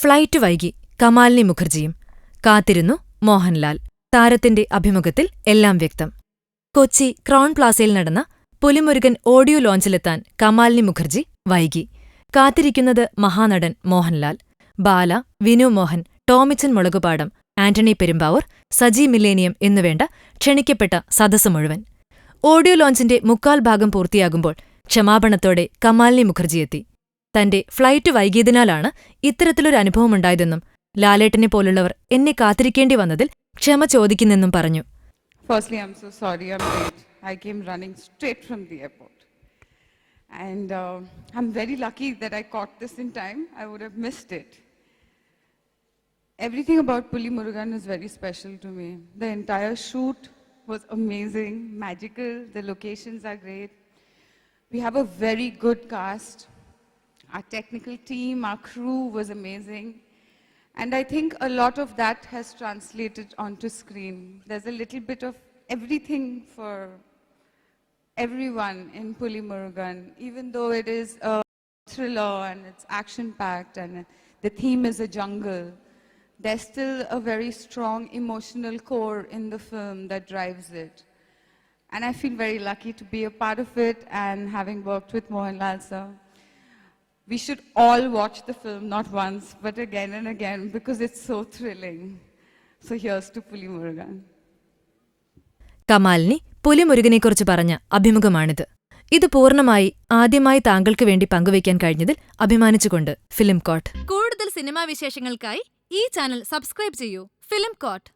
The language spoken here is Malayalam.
ഫ്ലൈറ്റ് വൈകി കമാലിനി മുഖർജിയും. കാത്തിരുന്നു മോഹൻലാൽ. താരത്തിന്റെ അഭിമുഖത്തിൽ എല്ലാം വ്യക്തം. കൊച്ചി ക്രൗൺ പ്ലാസയിൽ നടന്ന പുലിമുരുകൻ ഓഡിയോ ലോഞ്ചിലെത്താൻ കമാലിനി മുഖർജി വൈകി. കാത്തിരിക്കുന്നത് മഹാനടൻ മോഹൻലാൽ. ബാല വിനു മോഹൻ ടോമിച്ചൻ മുളകുപാടം ആന്റണി പെരുമ്പാവൂർ സജി മില്ലേനിയം എന്നുവേണ്ട ക്ഷണിക്കപ്പെട്ട സദസ് മുഴുവൻ. ഓഡിയോ ലോഞ്ചിന്റെ മുക്കാൽ ഭാഗം പൂർത്തിയാകുമ്പോൾ ക്ഷമാപണത്തോടെ കമാലിനി മുഖർജിയെത്തി തന്റെ ഫ്ലൈറ്റ് വൈകിയതിനാലാണ് ഇത്തരത്തിലൊരു അനുഭവമുണ്ടായതെന്നും ലാലേട്ടനെ പോലുള്ളവർ എന്നെ കാത്തിരിക്കേണ്ടി വന്നതിൽ ക്ഷമ ചോദിക്കുന്നെന്നും പറഞ്ഞു Firstly, I'm so sorry I'm late. I came running straight from the airport. And uh, I'm very lucky that I caught this in time. I would have missed it. Everything about Puli Murugan is very special to me. The entire shoot was amazing, magical. The locations are great. We have a very good cast. Our technical team, our crew was amazing. And I think a lot of that has translated onto screen. There's a little bit of everything for everyone in Puli Murugan, even though it is a thriller and it's action packed and the theme is a jungle. There's still a very strong emotional core in the film that drives it. And I feel very lucky to be a part of it and having worked with Mohanlal sir. We should all watch the film, not once, but again and again, because it's so thrilling. So here's to Puli Murugan. Kamalini പുലിമുരുകനെക്കുറിച്ച് പറഞ്ഞ അഭിമുഖമാണിത് ഇത് പൂർണമായി ആദ്യമായി താങ്കൾക്ക് വേണ്ടി പങ്കുവയ്ക്കാൻ കഴിഞ്ഞതിൽ അഭിമാനിച്ചുകൊണ്ട് ഫിലിം കോട്ട് കൂടുതൽ സിനിമാ വിശേഷങ്ങൾക്കായി ഈ ചാനൽ സബ്സ്ക്രൈബ് ചെയ്യൂ ഫിലിം കോട്ട്